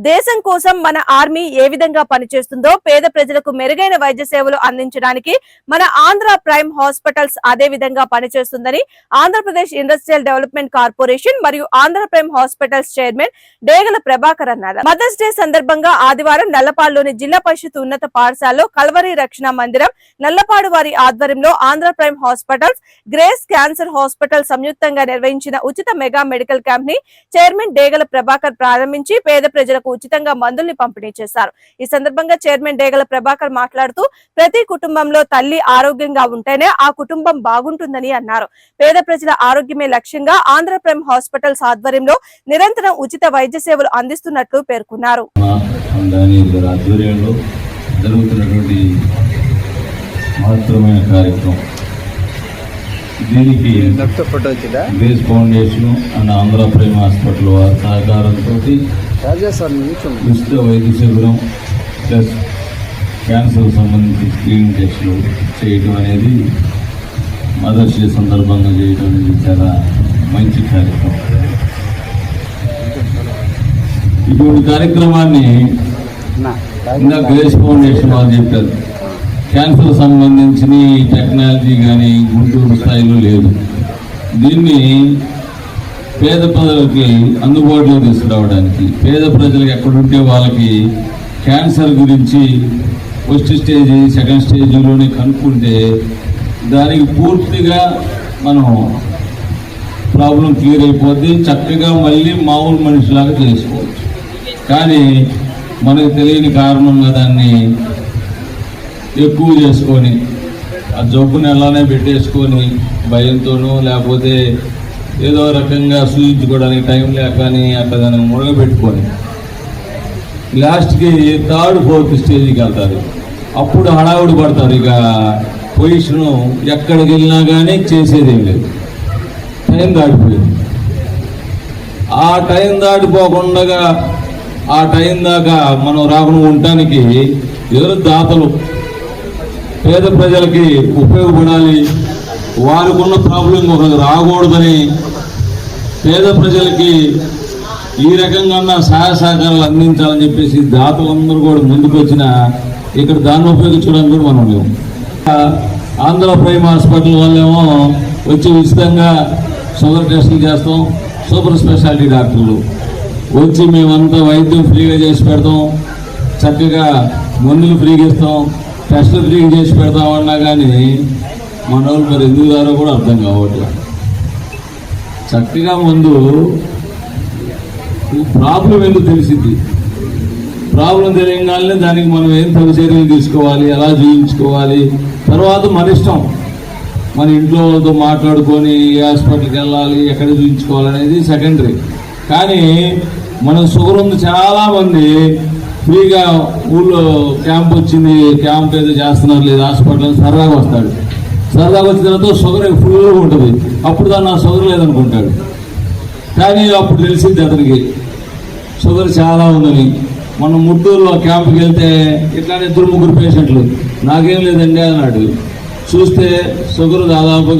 దేశం కోసం మన ఆర్మీ ఏ విధంగా పనిచేస్తుందో పేద ప్రజలకు మెరుగైన వైద్య సేవలు అందించడానికి మన ఆంధ్ర ప్రైమ్ హాస్పిటల్స్ అదే విధంగా పనిచేస్తుందని ఆంధ్రప్రదేశ్ ఇండస్ట్రియల్ డెవలప్మెంట్ కార్పొరేషన్ మరియు Andhra prime hospitals chairman Degala Prabhakar అన్నారు. మదర్స్ డే సందర్భంగా ఆదివారం నల్లపాడులోని జిల్లా పరిషత్ ఉన్నత పాఠశాలలో కల్వరి రక్షణ మందిరం నల్లపాడు వారి ఆధ్వర్యంలో Andhra prime hospitals grace cancer hospital సంయుక్తంగా నిర్వహించిన ఉచిత మెగా మెడికల్ క్యాంప్ని చైర్మన్ డేగల ప్రభాకర్ ప్రారంభించి పేద ప్రజలకు ఉచితంగా మందుల్ని పంపిణీ చేశారు. ఈ సందర్భంగా చైర్మన్ డేగల ప్రభాకర్ మాట్లాడుతూ ప్రతి కుటుంబంలో తల్లి ఆరోగ్యంగా ఉంటేనే ఆ కుటుంబం బాగుంటుందని అన్నారు. పేద ప్రజల ఆరోగ్యమే లక్ష్యంగా ఆంధ్ర ప్రైమ్ హాస్పిటల్స్ ఆధ్వర్యంలో నిరంతరం ఉచిత వైద్య సేవలు అందిస్తున్నట్లు పేర్కొన్నారు. జరుగుతున్నటువంటి మహత్తరమైన కార్యక్రమం దీనికి grace foundation and Andhra prime hospital వారి సహకారంతో ఉచిత వైద్య శిబిరం ప్లస్ క్యాన్సర్ సంబంధించి స్క్రీనింగ్ టెస్టులు చేయటం అనేది మదర్స్ డే సందర్భంగా చేయడం అనేది చాలా మంచి కార్యక్రమం. ఇటువంటి కార్యక్రమాన్ని ఇంకా గ్రేస్ ఫౌండేషన్ వాళ్ళు చెప్పారు. క్యాన్సర్ సంబంధించిన టెక్నాలజీ కానీ గుంటూరు స్థాయిలో లేదు. దీన్ని పేద ప్రజలకి అందుబాటులో తీసుకురావడానికి పేద ప్రజలకు ఎక్కడుంటే వాళ్ళకి క్యాన్సర్ గురించి ఫస్ట్ స్టేజ్ సెకండ్ స్టేజ్లోనే కనుక్కుంటే దానికి పూర్తిగా మనం ప్రాబ్లం క్లియర్ అయిపోద్ది. చక్కగా మళ్ళీ మామూలు మనిషిలాగా చేసుకోవచ్చు. కానీ మనకు తెలియని కారణంగా దాన్ని ఎక్కువ చేసుకొని ఆ జబ్బుని ఎలానే పెట్టేసుకొని భయంతోనూ లేకపోతే ఏదో రకంగా సూచించుకోవడానికి టైం లేక అని అట్లా దాన్ని మురగబెట్టుకొని లాస్ట్కి థర్డ్ ఫోర్త్ స్టేజ్కి వెళ్తారు. అప్పుడు హడావుడి పడతారు. ఇక పొజిషను ఎక్కడికి వెళ్ళినా కానీ చేసేది లేదు. టైం దాటిపోయింది. ఆ టైం దాటిపోకుండా ఆ టైం దాకా మనం రాకుండా ఉండటానికి ఎవరు దాతలు? పేద ప్రజలకి ఉపయోగపడాలి. వారికి ఉన్న ప్రాబ్లం ఒకరికి రాకూడదని పేద ప్రజలకి ఈ రకంగా ఉన్న సహాయ సహకారాలు అందించాలని చెప్పేసి దాతలందరూ కూడా ముందుకు వచ్చిన ఇక్కడ దాన్ని ఉపయోగించడానికి కూడా మనం లేవు ఆంధ్ర ప్రైమ్ హాస్పిటల్ వాళ్ళేమో వచ్చి ఉచితంగా షుగర్ టెస్టులు చేస్తాం సూపర్ స్పెషాలిటీ డాక్టర్లు. వచ్చి మేమంతా వైద్యం ఫ్రీగా చేసి పెడతాం చక్కగా మందులు ఫ్రీగా ఇస్తాం. టెస్టులు ఫ్రీగా చేసి పెడతామన్నా కానీ మన వాళ్ళు మరి ఎందుకు దారో కూడా అర్థం కావట్లేదు చక్కగా ముందు ప్రాబ్లం ఎందుకు తెలిసింది? ప్రాబ్లం తెలియగానే దానికి మనం ఏం తగు చర్యలు తీసుకోవాలి ఎలా జీవించుకోవాలి? తర్వాత మన ఇష్టం. మన ఇంట్లో వాళ్ళతో మాట్లాడుకొని హాస్పిటల్కి వెళ్ళాలి ఎక్కడ చూపించుకోవాలి అనేది సెకండరీ. కానీ మనం షుగర్ ఉంది చాలామంది ఫ్రీగా ఊళ్ళో క్యాంప్ వచ్చింది క్యాంప్ ఏదో చేస్తున్నారు లేదు హాస్పిటల్ సరదాగా వస్తాడు. సరదాగా వచ్చిన తర్వాత షుగర్ ఫుల్గా ఉంటుంది. అప్పుడు దాన్ని నా షుగర్ లేదనుకుంటాడు. కానీ అప్పుడు తెలిసింది అతనికి షుగర్ చాలా ఉందని. మనం ముట్టూరులో క్యాంప్కి వెళ్తే ఇట్లానే ఇద్దరు ముగ్గురు పేషెంట్లు. నాకేం లేదండి అన్నాడు. చూస్తే షుగర్ దాదాపు